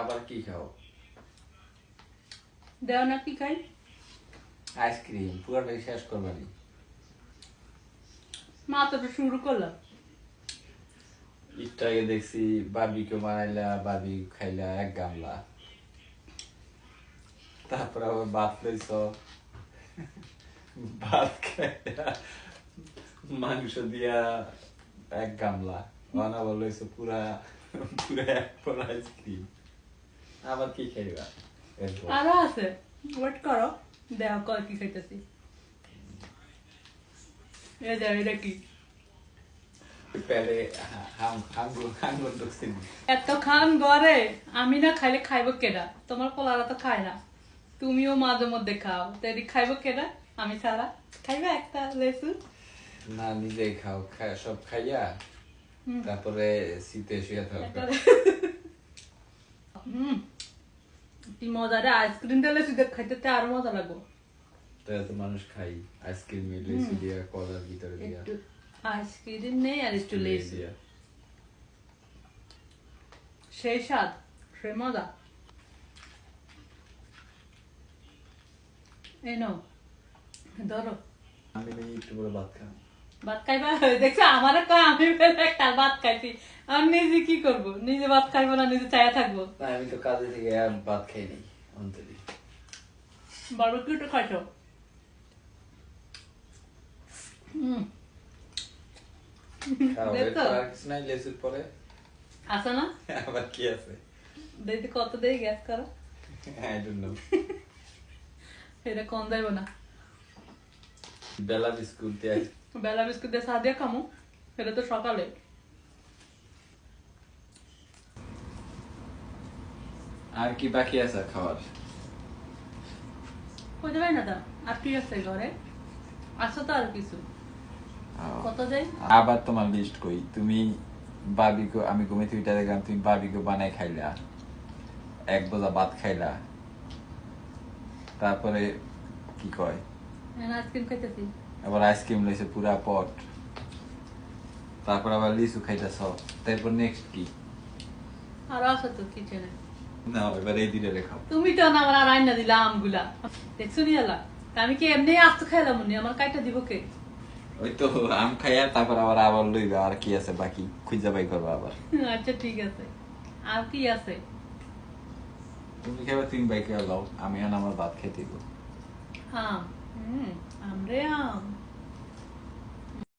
আবার কি খাও? দেও না কি খাই আইসক্রিম পুরোটাই শেষ করবানি মা তো শুরু করলাম একটু আগে দেখছি বাবিকে বানাইলা বাবি খাইলা এক গামলা। তারপর আবার ভাত লইছ। ভাত খাইলা মাংস দিয়া এক গামলা। বানাবার লইছ পুরা পুরা এক পর আইসক্রিম। আবার কি খাইবা আরও আছে। ওয়েট করো। কয় কি খাইতেছি এ দেও এটা কি? পেলে এত খান আমি না খাইলে খাইব কেডা? তোমার পোলারা তো খায় না। তুমিও মাঝে মধ্যে খাও। তাই খাইব কেডা? আমি ছাড়া। খাইবা একটা লেসু? না নিজেই খাও। সব খাইয়া তারপরে শীতে শুয়ে হুম কি মজা রে আইসক্রিম দিলে খাইতে তো মজা লাগবো। তাই তো মানুষ খাই আইসক্রিম মিলে দিয়া কলার ভিতরে দিয়া। আইসক্রিম নেই আর একটু লেস। দিয়া সেই স্বাদ সেই মজা। এই নাও ধরো। আমি একটু বড় ভাত খাম ভাত খাইবা? দেখছ আমার কয় আমি বেলা ভাত খাইছি। আমি নিজে কি করব? নিজে ভাত খাইবো না নিজে চায়া থাকব? না আমি তো কাজে থেকে ভাত খাই অন্তরি। বারবিকিউটা খাইছো? হুম। আছে না? আবার কি আছে? কত দেই গ্যাস করো। আই ডোন্ট নো এটা কম যাইব না। বেলা বিস্কুট দিয়ে। বেলা বিস্কুট দিয়ে চা দিয়ে খামো সেটা তো সকালে। আর কি বাকি আছে খাওয়ার? কইতে পারি না আর কি আছে ঘরে? আছে তো আর কিছু। কত দেয়? আবার তোমার লিস্ট কই। তুমি বাবিকে আমি ঘুমে উঠে দেখলাম তুমি বাবিকে বানাই খাইলা। এক বোঝা ভাত খাইলা। তারপরে কি কয়? আইসক্রিম খাইতেছি। আবার আইসক্রিম লইছে পুরা পট। তারপর আবার লিচু খাইতেছ। তারপর নেক্সট কি? আরও তো কিচেনে। না এবার এই রেখাও তুমি তো না আমার আর আইনা দিলা আমগুলা। দেখছ নি তা আমি কি এমনি আস্ত খাইলাম উনি আমার কাইটা দিব কে? ওই তো আম খাইয়া তারপর আবার আবার লইবা। আর কি আছে বাকি? খুঁজা বাই করবা আবার। আচ্ছা ঠিক আছে। আর কি আছে? তুমি খাইবা তুমি বাই খাইয়া লও আমি আর আমার ভাত খাইতে দিব। আম হুম আমরে আম